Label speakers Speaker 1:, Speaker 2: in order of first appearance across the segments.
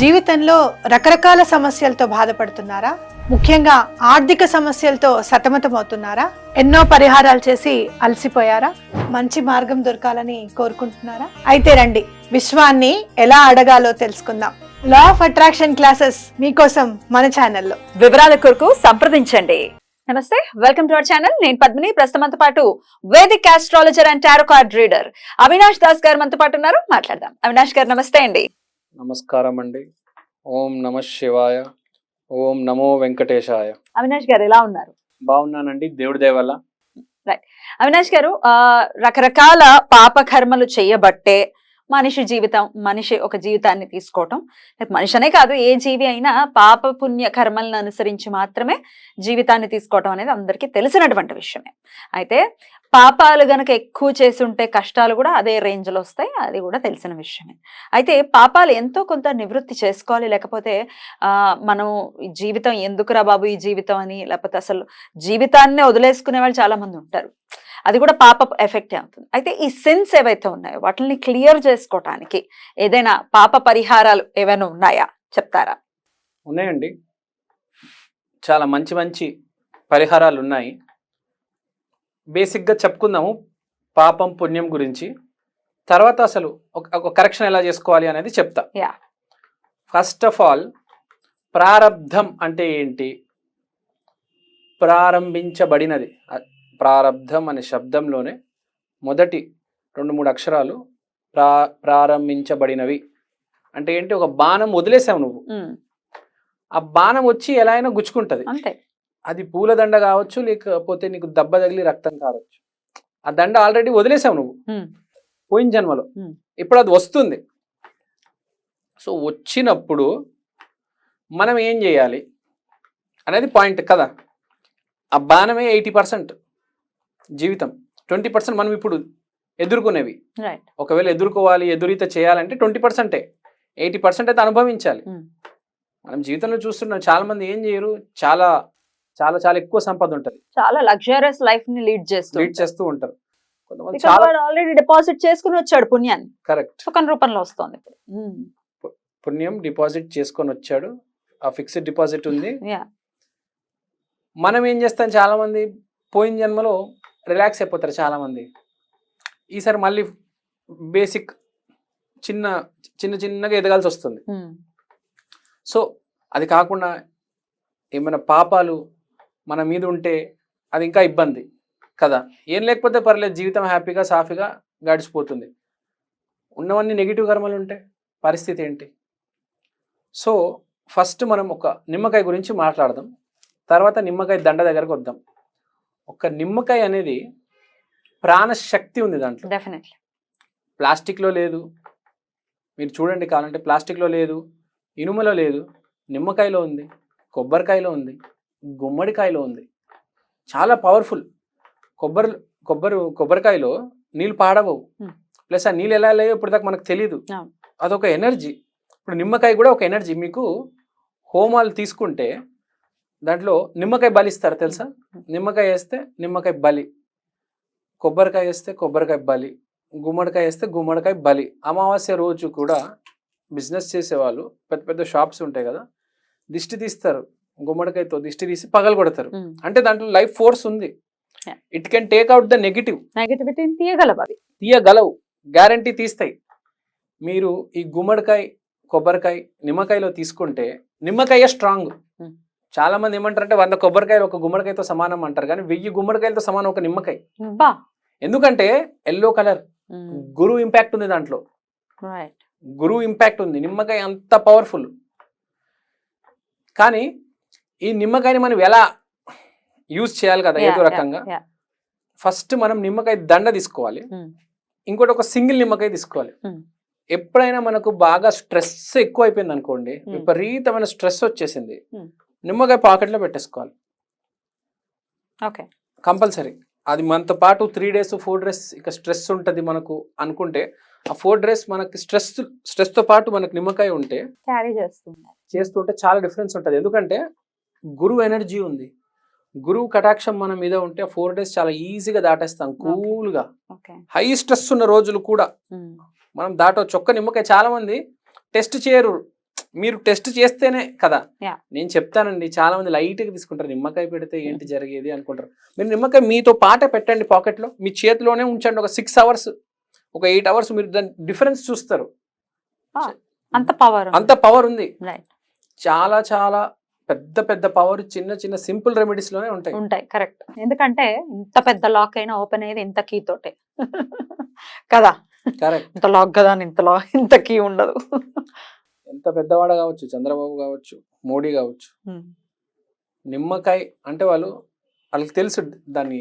Speaker 1: జీవితంలో రకరకాల సమస్యలతో బాధపడుతున్నారా? ముఖ్యంగా ఆర్థిక సమస్యలతో సతమతమవుతున్నారా? ఎన్నో పరిహారాలు చేసి అలసిపోయారా? మంచి మార్గం దొరకాలని కోరుకుంటున్నారా? అయితే రండి విశ్వాన్ని ఎలా అడగాలో తెలుసుకుందాం. లా ఆఫ్ అట్రాక్షన్ క్లాసెస్ మీకోసం మన ఛానల్లో.
Speaker 2: వివరాల కొరకు సంప్రదించండి. నమస్తే వెల్కమ్ టు అవర్ ఛానల్. నేను పద్మిని. ప్రస్తుతం పాటు Vedic astrologer and tarot card reader Avinash Das గారు మనతో పాటు ఉన్నారు. మాట్లాడదాం. అవినాష్ గారు నమస్తే అండి.
Speaker 3: నమస్కారం అండి ఓం నమ శివాయ. ఓం నమో వెంకటేశాయ.
Speaker 2: అవినాష్ గారు ఎలా ఉన్నారు?
Speaker 3: బాగున్నానండి. దేవుడి దయ వల్ల.
Speaker 2: అవినాష్ గారు ఆ రకరకాల పాప కర్మలు చేయబట్టే మనిషి జీవితం మనిషి ఒక జీవితాన్ని తీసుకోవటం. మనిషి అనే కాదు ఏ జీవి అయినా పాప పుణ్య కర్మలను అనుసరించి మాత్రమే జీవితాన్ని తీసుకోవటం అనేది అందరికీ తెలిసినటువంటి విషయమే. అయితే పాపాలు గనక ఎక్కువ చేసి ఉంటే కష్టాలు కూడా అదే రేంజ్లో వస్తాయి. అది కూడా తెలిసిన విషయమే. అయితే పాపాలు ఎంతో కొంత నివృత్తి చేసుకోవాలి. లేకపోతే మనం జీవితం ఎందుకురా బాబు ఈ జీవితం అని లేకపోతే అసలు జీవితాన్నే వదిలేసుకునే వాళ్ళు చాలామంది ఉంటారు. అది కూడా పాప ఎఫెక్ట్ అవుతుంది. అయితే ఈ సిన్స్ ఏవైతే ఉన్నాయో వాటిని క్లియర్ చేసుకోవటానికి ఏదైనా పాప పరిహారాలు ఏవైనా ఉన్నాయా? చెప్తారా?
Speaker 3: ఉన్నాయండి. చాలా మంచి మంచి పరిహారాలు ఉన్నాయి. బేసిక్గా చెప్పుకుందాము పాపం పుణ్యం గురించి. తర్వాత అసలు ఒక ఒక కరెక్షన్ ఎలా చేసుకోవాలి అనేది చెప్తా. ఫస్ట్ ఆఫ్ ఆల్ ప్రారబ్ధం అంటే ఏంటి? ప్రారంభించబడినది. ప్రారబ్ధం అనే శబ్దంలోనే మొదటి రెండు మూడు అక్షరాలు ప్రా ప్రారంభించబడినవి. అంటే ఏంటి? ఒక బాణం వదిలేసావు నువ్వు. ఆ బాణం వచ్చి ఎలా అయినా గుచ్చుకుంటది.
Speaker 2: అంతే.
Speaker 3: అది పూలదండ కావచ్చు లేకపోతే నీకు దెబ్బ తగిలి రక్తం కావచ్చు. ఆ దండ ఆల్రెడీ వదిలేసావు నువ్వు. పోయిన జన్మలో. ఇప్పుడు అది వస్తుంది. సో వచ్చినప్పుడు మనం ఏం చేయాలి అనేది పాయింట్ కదా. ఆ బాణమే ఎయిటీ పర్సెంట్ జీవితం. ట్వంటీ పర్సెంట్ మనం ఇప్పుడు ఎదుర్కొనేవి. ఒకవేళ ఎదుర్కోవాలి ఎదురీత చేయాలంటే ట్వంటీ పర్సెంటే. ఎయిటీ పర్సెంట్ అయితే అనుభవించాలి. మనం జీవితంలో చూస్తున్నాం చాలా మంది ఏం చేయరు? చాలా చాలా చాలా ఎక్కువ సంపద ఉంటుంది.
Speaker 2: చాలా లగ్జరియస్ లైఫ్ని లీడ్ చేస్తూ
Speaker 3: లీడ్ చేస్తూ ఉంటారు. కొంతమంది చాలా
Speaker 2: ఆల్రెడీ డిపాజిట్ చేసుకుని వచ్చాడు పుణ్యాన్ని.
Speaker 3: కరెక్ట్
Speaker 2: సుఖం రూపంలో వస్తుంది ఉమ్,
Speaker 3: పుణ్యం డిపాజిట్ చేసుకొని వచ్చాడు. ఆ ఫిక్స్డ్ డిపాజిట్ ఉంది. మనం ఏం చేస్తాం చాలా మంది పోయిన జన్మలో రిలాక్స్ అయిపోతారు చాలా మంది ఈసారి మళ్ళీ బేసిక్ చిన్న చిన్న చిన్నగా ఎదగాల్సి వస్తుంది. సో అది కాకుండా ఏమైనా పాపాలు మన మీద ఉంటే అది ఇంకా ఇబ్బంది కదా. ఏం లేకపోతే పర్లేదు జీవితం హ్యాపీగా సాఫీగా గడిచిపోతుంది. ఉన్నవన్నీ నెగిటివ్ కర్మలు ఉంటే పరిస్థితి ఏంటి? సో ఫస్ట్ మనం ఒక నిమ్మకాయ గురించి మాట్లాడదాం. తర్వాత నిమ్మకాయ దండ దగ్గరకు వద్దాం. ఒక నిమ్మకాయ అనేది ప్రాణశక్తి ఉంది దాంట్లో.
Speaker 2: Definitely.
Speaker 3: ప్లాస్టిక్లో లేదు. మీరు చూడండి కావాలంటే ప్లాస్టిక్లో లేదు ఇనుములో లేదు నిమ్మకాయలో ఉంది కొబ్బరికాయలో ఉంది గుమ్మడికాయలో ఉంది. చాలా పవర్ఫుల్. కొబ్బరి కొబ్బరి కొబ్బరికాయలో నీళ్ళు పాడవవు. ప్లస్ ఆ నీళ్ళు ఎలా లేవో ఇప్పుడు దాకా మనకు తెలియదు. అదొక ఎనర్జీ. ఇప్పుడు నిమ్మకాయ కూడా ఒక ఎనర్జీ. మీకు హోమాలు తీసుకుంటే దాంట్లో నిమ్మకాయ బలిస్తారు తెలుసా? నిమ్మకాయ వేస్తే నిమ్మకాయ బలి. కొబ్బరికాయ వేస్తే కొబ్బరికాయ బలి. గుమ్మడికాయ వేస్తే గుమ్మడికాయ బలి. అమావాస్య రోజు కూడా బిజినెస్ చేసేవాళ్ళు పెద్ద పెద్ద షాప్స్ ఉంటాయి కదా? దిష్టి తీస్తారు. గుమ్మడికాయతో దిష్టి తీసి పగలు కొడతారు. అంటే దాంట్లో లైఫ్ ఫోర్స్ ఉంది. It can take out the negative.
Speaker 2: నెగటివిటీని తీయగలవు అవి.
Speaker 3: తీయగలవు. గ్యారంటీ తీస్తాయి. మీరు ఈ గుమ్మడికాయ కొబ్బరికాయ నిమ్మకాయలో తీసుకుంటే నిమ్మకాయ స్ట్రాంగ్. చాలా మంది ఏమంటారంటే వంద కొబ్బరికాయలు ఒక గుమ్మడికాయతో సమానం అంటారు కానీ వెయ్యి గుమ్మడికాయలతో సమానం ఒక నిమ్మకాయ. ఎందుకంటే ఎల్లో కలర్. గురువు ఇంపాక్ట్ ఉంది దాంట్లో. గురువు ఇంపాక్ట్ ఉంది. నిమ్మకాయ అంత పవర్ఫుల్. కానీ ఈ నిమ్మకాయని మనం ఎలా యూజ్ చేయాలి కదా ఏదో రకంగా? ఫస్ట్ మనం నిమ్మకాయ దండ తీసుకోవాలి. ఇంకోటి ఒక సింగిల్ నిమ్మకాయ తీసుకోవాలి. ఎప్పుడైనా మనకు బాగా స్ట్రెస్ ఎక్కువ అయిపోయింది అనుకోండి. విపరీతమైన స్ట్రెస్ వచ్చేసింది. నిమ్మకాయ పాకెట్లో పెట్టేసుకోవాలి.
Speaker 2: ఓకే.
Speaker 3: కంపల్సరీ. అది మనతో పాటు త్రీ డేస్ ఫోర్ డేస్ ఇక స్ట్రెస్ ఉంటుంది మనకు అనుకుంటే ఆ ఫోర్ డేస్ మనకి స్ట్రెస్ స్ట్రెస్తో పాటు మనకు నిమ్మకాయ ఉంటే
Speaker 2: క్యారీ
Speaker 3: చేస్తుంటే చాలా డిఫరెన్స్ ఉంటుంది. ఎందుకంటే గురువు ఎనర్జీ ఉంది. గురువు కటాక్షం మన మీద ఉంటే ఫోర్ డేస్ చాలా ఈజీగా దాటేస్తాం కూల్గా. హై స్ట్రెస్ ఉన్న రోజులు కూడా మనం దాటవచ్చు ఒక్క నిమ్మకాయ చాలా మంది టెస్ట్ చేయరు. మీరు టెస్ట్ చేస్తేనే కదా. నేను చెప్తానండి చాలా మంది లైట్గా తీసుకుంటారు నిమ్మకాయ పెడితే ఏంటి జరిగేది అనుకుంటారు. మీరు నిమ్మకాయ మీతో పాటే పెట్టండి పాకెట్లో మీ చేతిలోనే ఉంచండి ఒక సిక్స్ అవర్స్ ఒక ఎయిట్ అవర్స్ మీరు దాని డిఫరెన్స్ చూస్తారు.
Speaker 2: అంత పవర్
Speaker 3: అంత పవర్ ఉంది. చాలా చాలా పెద్ద పెద్ద పవర్ చిన్న చిన్న సింపుల్ రెమెడీస్లోనే ఉంటాయి.
Speaker 2: ఉంటాయి కరెక్ట్ ఎందుకంటే ఇంత పెద్ద లాక్ అయినా ఓపెన్ అయ్యేది ఇంత కీ తోటే. కదా?
Speaker 3: కరెక్ట్
Speaker 2: ఇంత లాక్ కదా ఇంత లాక్ ఇంత కీ ఉండదు.
Speaker 3: ఎంత పెద్దవాడ కావచ్చు చంద్రబాబు కావచ్చు మోడీ కావచ్చు నిమ్మకాయ అంటే వాళ్ళు వాళ్ళకి తెలుసు దాని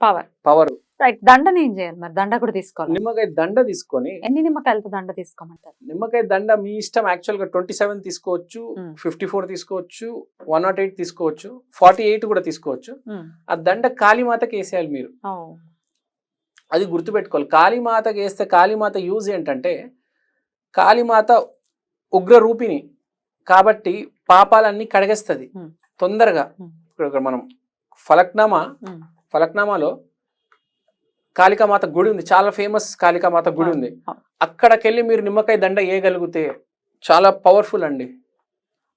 Speaker 2: పవర్
Speaker 3: పవర్
Speaker 2: రైట్ దండని ఏం చేయాలి మరి? దండ కూడా తీసుకోవాలి?
Speaker 3: నిమ్మకాయ దండ తీసుకొని
Speaker 2: ఎన్ని నిమ్మకాయలతో దండ తీసుకోమంటారు?
Speaker 3: నిమ్మకాయ దండ మీ ఇష్టం యాక్చువల్గా ట్వంటీ సెవెన్ తీసుకోవచ్చు
Speaker 2: Hmm.
Speaker 3: ఫిఫ్టీ ఫోర్ తీసుకోవచ్చు వన్ నాట్ ఎయిట్ తీసుకోవచ్చు ఫార్టీ ఎయిట్ కూడా తీసుకోవచ్చు. ఆ దండ కాళీమాతకి వేసేయాలి మీరు. అది గుర్తుపెట్టుకోవాలి. కాళీమాతకి వేస్తే కాళీమాత యూజ్ ఏంటంటే కాళీమాత ఉగ్ర రూపిణి కాబట్టి పాపాలన్నీ కడిగేస్తుంది.
Speaker 2: Hmm.
Speaker 3: తొందరగా
Speaker 2: Hmm.
Speaker 3: ఇప్పుడు మనం ఫలక్నామా. ఫలక్నామాలో కాళికామాత గుడి ఉంది. చాలా ఫేమస్ కాళికామాత గుడి ఉంది. అక్కడికెళ్ళి మీరు నిమ్మకాయ దండ వేయగలిగితే చాలా పవర్ఫుల్ అండి.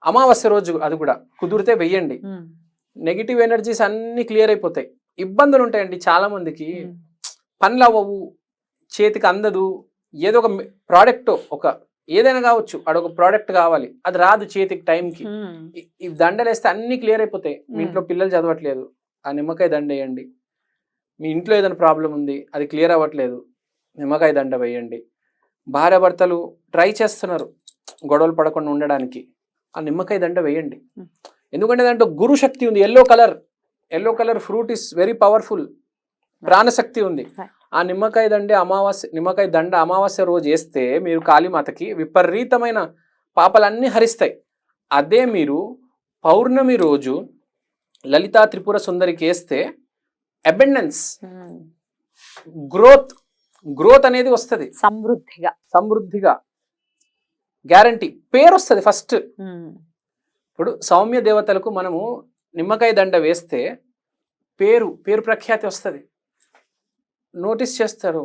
Speaker 3: అమావాస్య రోజు అది కూడా కుదిరితే వెయ్యండి. నెగిటివ్ ఎనర్జీస్ అన్ని క్లియర్ అయిపోతాయి. ఇబ్బందులు ఉంటాయండి చాలా మందికి. పనులు అవ్వవు చేతికి అందదు. ఏదో ఒక ప్రోడక్ట్ ఒక ఏదైనా కావచ్చు అడొక ప్రోడక్ట్ కావాలి. అది రాదు చేతికి టైంకి. ఈ- ఈ దండలు వేస్తే అన్ని క్లియర్ అయిపోతాయి. మీ. ఇంట్లో పిల్లలు చదవట్లేదు. ఆ నిమ్మకాయ దండ వేయండి. మీ ఇంట్లో ఏదైనా ప్రాబ్లం ఉంది అది క్లియర్ అవ్వట్లేదు నిమ్మకాయ దండ వేయండి. భార్య భర్తలు ట్రై చేస్తున్నారు గొడవలు పడకుండా ఉండడానికి. ఆ నిమ్మకాయ దండ వేయండి. ఎందుకంటే దాంట్లో గురు శక్తి ఉంది yellow colour yellow colour fruit is very powerful ప్రాణశక్తి ఉంది. ఆ నిమ్మకాయ దండే అమావాస్య నిమ్మకాయ దండ అమావాస్య రోజు వేస్తే మీరు కాళీమాతకి విపరీతమైన పాపలన్నీ హరిస్తాయి. అదే మీరు పౌర్ణమి రోజు లలితా త్రిపుర సుందరికి వేస్తే అబెండెన్స్. గ్రోత్ గ్రోత్ అనేది వస్తుంది.
Speaker 2: సమృద్ధిగా.
Speaker 3: సమృద్ధిగా. గ్యారంటీ పేరు వస్తుంది ఫస్ట్
Speaker 2: ఉమ్.
Speaker 3: ఇప్పుడు సౌమ్య దేవతలకు మనము నిమ్మకాయ దండ వేస్తే పేరు పేరు ప్రఖ్యాతి వస్తుంది. నోటీస్ చేస్తారు.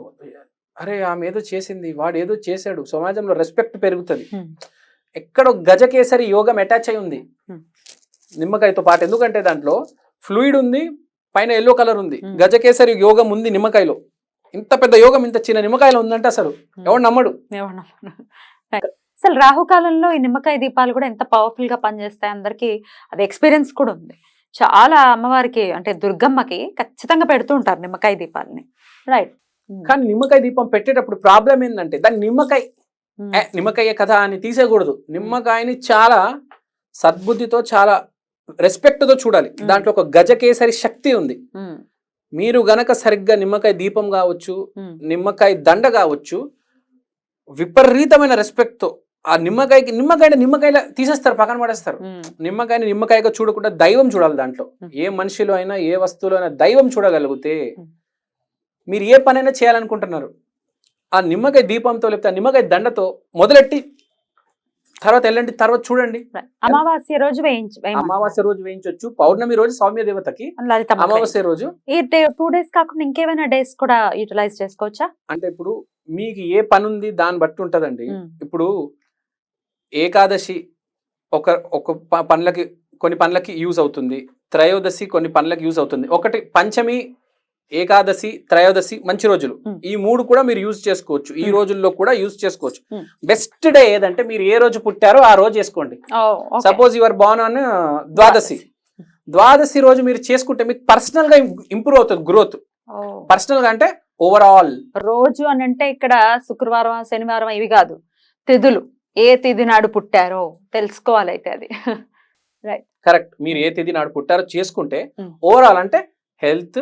Speaker 3: అరే ఆమె ఏదో చేసింది వాడు ఏదో చేశాడు. సమాజంలో రెస్పెక్ట్ పెరుగుతుంది.
Speaker 2: Hmm.
Speaker 3: ఎక్కడో గజకేసరి యోగం అటాచ్ అయి ఉంది.
Speaker 2: Hmm.
Speaker 3: నిమ్మకాయతో పాటు. ఎందుకంటే దాంట్లో ఫ్లూయిడ్ ఉంది పైన ఎల్లో కలర్ ఉంది. గజకేసరి యోగం ఉంది నిమ్మకాయలో. ఇంత పెద్ద యోగం ఇంత చిన్న నిమ్మకాయలో ఉందంటే అసలు ఎవడు నమ్మడు.
Speaker 2: ఏమన్నా అసలు రాహుకాలంలో ఈ నిమ్మకాయ దీపాలు కూడా ఎంత పవర్ఫుల్గా పనిచేస్తాయి అందరికి అది ఎక్స్పీరియన్స్ కూడా ఉంది. చాలా అమ్మవారికి అంటే దుర్గమ్మకి ఖచ్చితంగా పెడుతూ ఉంటారు నిమ్మకాయ దీపాలని. రైట్
Speaker 3: కానీ నిమ్మకాయ దీపం పెట్టేటప్పుడు ప్రాబ్లం ఏంటంటే దాన్ని నిమ్మకాయ నిమ్మకాయ కదా అని తీసేయకూడదు. నిమ్మకాయని చాలా సద్బుద్ధితో చాలా రెస్పెక్ట్తో చూడాలి. దాంట్లో ఒక గజకేసరి శక్తి ఉంది. మీరు గనక సరిగ్గా నిమ్మకాయ దీపం కావచ్చు నిమ్మకాయ దండ కావచ్చు విపరీతమైన రెస్పెక్ట్తో ఆ నిమ్మకాయకి నిమ్మకాయ నిమ్మకాయల తీసేస్తారు పక్కన పడేస్తారు. నిమ్మకాయని నిమ్మకాయగా చూడకుండా దైవం చూడాలి దాంట్లో. ఏ మనిషిలో అయినా ఏ వస్తువులో అయినా దైవం చూడగలిగితే. మీరు ఏ పనైనా చేయాలనుకుంటున్నారు. ఆ నిమ్మకాయ దీపంతో లేకపోతే ఆ నిమ్మకాయ దండతో మొదలెట్టి తర్వాత వెళ్ళండి తర్వాత చూడండి.
Speaker 2: అమావాస్య రోజు.
Speaker 3: అమావాస్య రోజు వేయించవచ్చు పౌర్ణమి రోజు సౌమ్య దేవతకి. అమావాస్య రోజు.
Speaker 2: ఈ టూ డేస్ కాకుండా ఇంకేమైనా డేస్ కూడా యూటిలైజ్ చేసుకోవచ్చా?
Speaker 3: అంటే ఇప్పుడు మీకు ఏ పని ఉంది దాన్ని బట్టి ఉంటదండి. ఇప్పుడు ఏకాదశి ఒక ఒక పనులకి కొన్ని పనులకి యూజ్ అవుతుంది. త్రయోదశి కొన్ని పనులకి యూజ్ అవుతుంది. ఒకటి పంచమి ఏకాదశి త్రయోదశి మంచి రోజులు. ఈ మూడు కూడా మీరు యూజ్ చేసుకోవచ్చు. ఈ. రోజుల్లో కూడా యూజ్ చేసుకోవచ్చు. బెస్ట్ డే ఏదంటే మీరు ఏ రోజు పుట్టారో ఆ రోజు చేసుకోండి. సపోజ్ యువర్ బాన్ ఆన్ ద్వాదశి. ద్వాదశి. రోజు మీరు చేసుకుంటే మీకు పర్సనల్గా ఇంప్రూవ్ అవుతుంది గ్రోత్. పర్సనల్గా అంటే ఓవరాల్.
Speaker 2: రోజు అని అంటే ఇక్కడ శుక్రవారం శనివారం ఇవి కాదు. తిథులు. ఏ తిథి నాడు పుట్టారో తెలుసుకోవాలి అయితే అది
Speaker 3: కరెక్ట్. మీరు ఏ తేదీ నాడు పుట్టారో చేసుకుంటే. ఓవరాల్ అంటే హెల్త్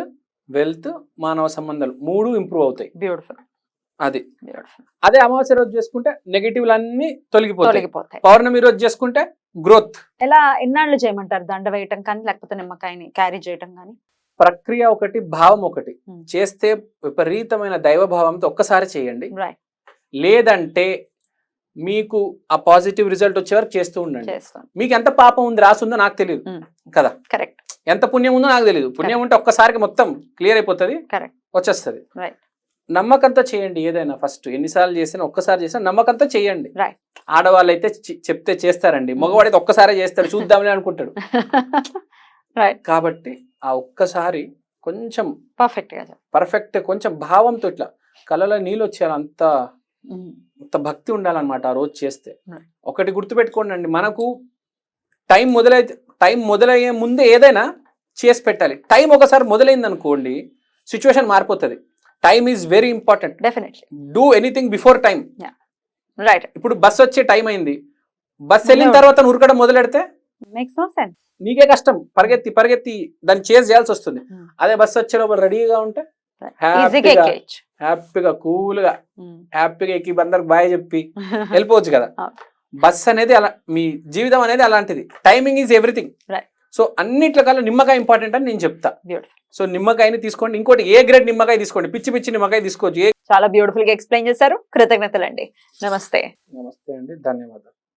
Speaker 3: వెల్త్ మానవ సంబంధాలు మూడు ఇంప్రూవ్ అవుతాయి.
Speaker 2: బ్యూటిఫుల్
Speaker 3: అది. అదే అమావాస్య రోజు చేసుకుంటే నెగటివ్లు అన్ని తొలగిపోతాయి. పౌర్ణమి రోజు చేసుకుంటే గ్రోత్.
Speaker 2: ఎలా ఎన్నాళ్ళు చేయమంటారు? దండ వేయటం కానీ లేకపోతే నిమ్మకాయని క్యారీ చేయటం కానీ?
Speaker 3: ప్రక్రియ ఒకటి భావం ఒకటి.
Speaker 2: Hmm.
Speaker 3: చేస్తే విపరీతమైన దైవ భావంతో ఒక్కసారి చేయండి. లేదంటే మీకు ఆ పాజిటివ్ రిజల్ట్ వచ్చే వరకు చేస్తూ ఉండండి. మీకు ఎంత పాపం ఉంది రాసుందో నాకు తెలియదు. కదా?
Speaker 2: కరెక్ట్
Speaker 3: ఎంత పుణ్యం ఉందో నాకు తెలియదు పుణ్యం ఉంటే ఒక్కసారికి మొత్తం క్లియర్ అయిపోతుంది. వచ్చేస్తుంది. నమ్మకంతో చేయండి ఏదైనా ఫస్ట్ ఎన్నిసార్లు చేసినా ఒక్కసారి చేసినా నమ్మకంతో చేయండి. ఆడవాళ్ళు అయితే చెప్తే చేస్తారండి. మగవాడైతే ఒక్కసారే చేస్తాడు. చూద్దామని అనుకుంటాడు. కాబట్టి ఆ ఒక్కసారి కొంచెం
Speaker 2: పర్ఫెక్ట్.
Speaker 3: పర్ఫెక్ట్ కొంచెం భావంతో ఇట్లా కళ్ళలో నీళ్ళు వచ్చేయాలి అంత. అంత భక్తి ఉండాలన్నమాట ఆ రోజు చేస్తే. ఒకటి గుర్తుపెట్టుకోండి అండి మనకు టైం మొదలైతే టైం మొదలయ్యే ముందే ఏదైనా చేసి పెట్టాలి. టైం ఒకసారి మొదలైంది అనుకోండి సిచ్యువేషన్ మారిపోతుంది. Time is very important.
Speaker 2: Definitely
Speaker 3: do anything before time.
Speaker 2: Right.
Speaker 3: ఇప్పుడు బస్ వచ్చే టైం అయింది. బస్ వెళ్ళిన. తర్వాత ఉరకడం మొదలెడితే? నీకే కష్టం. పరిగెత్తి పరిగెత్తి దాన్ని చేసి చేయాల్సి వస్తుంది.
Speaker 2: Hmm.
Speaker 3: అదే బస్ వచ్చే లోపల రెడీగా ఉంటే? హ్యాపీగా హ్యాపీగా కూల్గా. హ్యాపీగా ఎక్కి అందరికి బాయ్ చెప్పి వెళ్ళిపోవచ్చు కదా. బస్ అనేది అలా మీ జీవితం అనేది అలాంటిది. Timing is everything. సో అన్నిట్ల కల్లా నిమ్మకాయ ఇంపార్టెంట్ అని నేను చెప్తా. సో నిమ్మకాయని తీసుకోండి. ఇంకోటి ఏ గ్రేడ్ నిమ్మకాయ తీసుకోండి? పిచ్చి పిచ్చి నిమ్మకాయ తీసుకోవచ్చు.
Speaker 2: చాలా బ్యూటిఫుల్గా ఎక్స్ప్లెయిన్ చేశారు. కృతజ్ఞతలండి. నమస్తే.
Speaker 3: నమస్తే అండి. ధన్యవాదాలు.